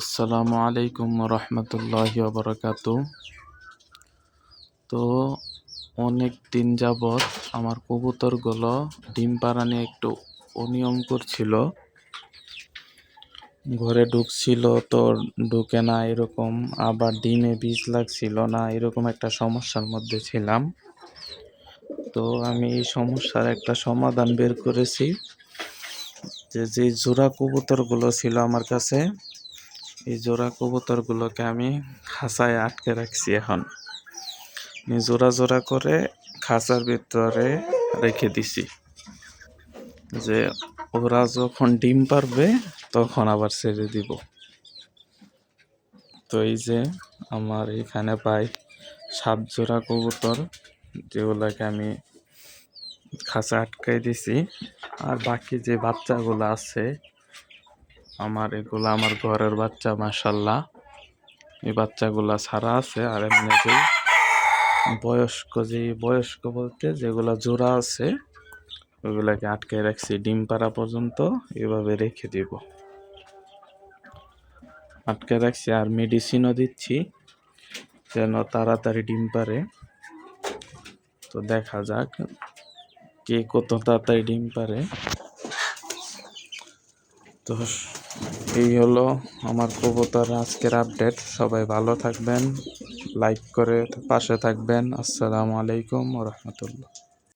আসসালামু আলাইকুম রহমতুল্লাহি বরকাত তো অনেক দিন যাবৎ আমার কবুতরগুলো ডিম পাড়া নিয়ে একটু অনিয়ম করছিল। ঘরে ঢুকছিল তো ঢুকে না এরকম, আবার ডিমে বীজ লাগছিল না, এরকম একটা সমস্যার মধ্যে ছিলাম। তো আমি এই সমস্যার একটা সমাধান বের করেছি। যে যে জোড়া কবুতরগুলো ছিল আমার কাছে এই জোড়া কবুতরগুলোকে আমি খাঁচায় আটকে রাখছি এখন। জোড়া জোড়া করে খাঁচার ভিতরে রেখে দিছি। যে ওরা যখন ডিম পারবে, তখন আবার ছেড়ে দিব। তো এই যে আমার এখানে পাই সাত জোড়া কবুতর, যেগুলোকে আমি খাঁচা আটকাই দিছি। আর বাকি যে বাচ্চাগুলো আছে আমার এগুলো আমার ঘরের বাচ্চা মাসাল্লাহ এই বাচ্চাগুলা ছাড়া আছে আর এমনি বয়স্ক, যে বয়স্ক বলতে যেগুলা জোড়া আছে ওইগুলাকে আটকে রাখছি। ডিম পাড়া পর্যন্ত এভাবে রেখে দিব। আটকে রাখছি আর মেডিসিনও দিচ্ছি যেন তাড়াতাড়ি ডিম পারে তো দেখা যাক কে কত তাড়াতাড়ি ডিম পারে তো এই হলো আমার কবুতর আজকের আপডেট সবাই ভালো থাকবেন লাইক করে পাশে থাকবেন। আসসালামু আলাইকুম রহমতুল্লাহ।